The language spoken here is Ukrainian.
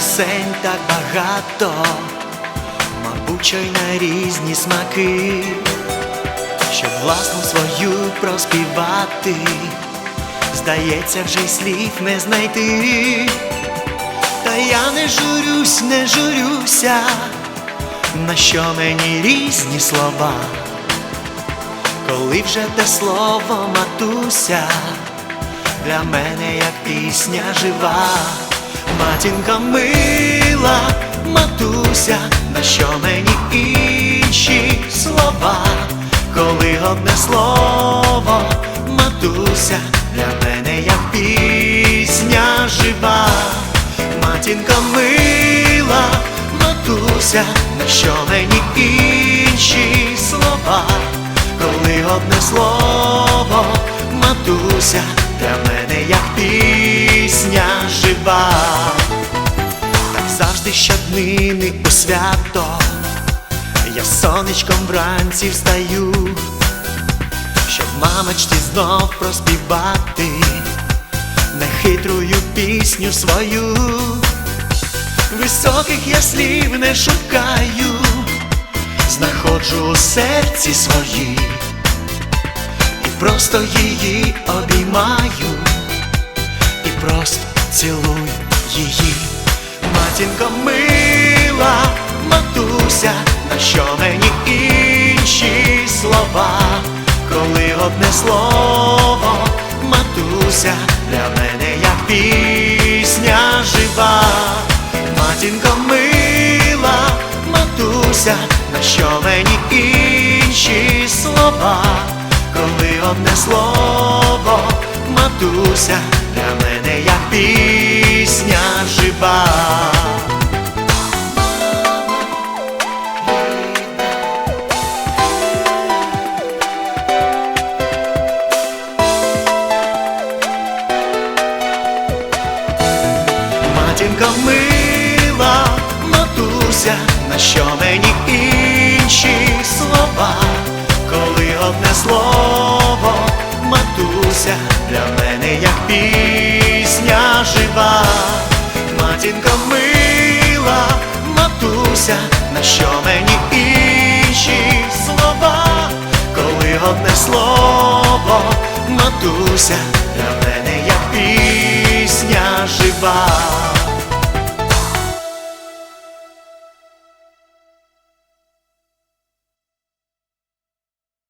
Пісень так багато, мабуть, що й на різні смаки, щоб власну свою проспівати, здається, вже й слів не знайти. Та я не журюсь, не журюся, на що мені різні слова, коли вже те слово матуся, для мене як пісня жива, матінка мила, матуся, на що мені інші слова, коли одне слово, матуся, для мене як пісня жива, матінка мила, матуся, на що мені інші слова, коли одне слово, матуся, для мене як пісня жива, так завжди щоднини у свято, я сонечком вранці встаю, щоб мамочці знов проспівати нехитрую пісню свою. Високих я слів не шукаю, знаходжу у серці свої і просто її обіймаю, і просто цілую її. Матінко мила, матуся, на що мені інші слова, коли одне слово, матуся, для мене як пісня жива. Матінко мила, матуся, на що мені інші слова, коли одне слово, матуся, для мене як пісня жива. Матінко мила, матуся, на що мені інші слова, коли одне слово, матуся, для мене як пісня жива.